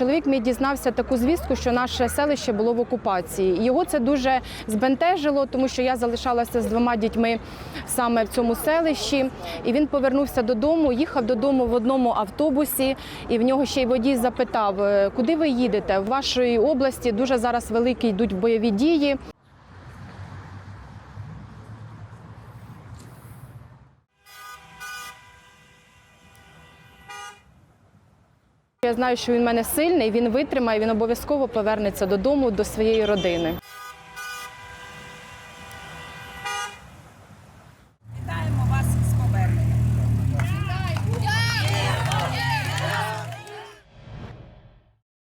Чоловік мій дізнався таку звістку, що наше селище було в окупації. Його це дуже збентежило, тому що я залишалася з двома дітьми саме в цьому селищі. І він повернувся додому, їхав додому в одному автобусі, і в нього ще й водій запитав, «Е, куди ви їдете? В вашій області дуже зараз великі йдуть бойові дії. Я знаю, що він в мене сильний, він витримає, він обов'язково повернеться додому до своєї родини.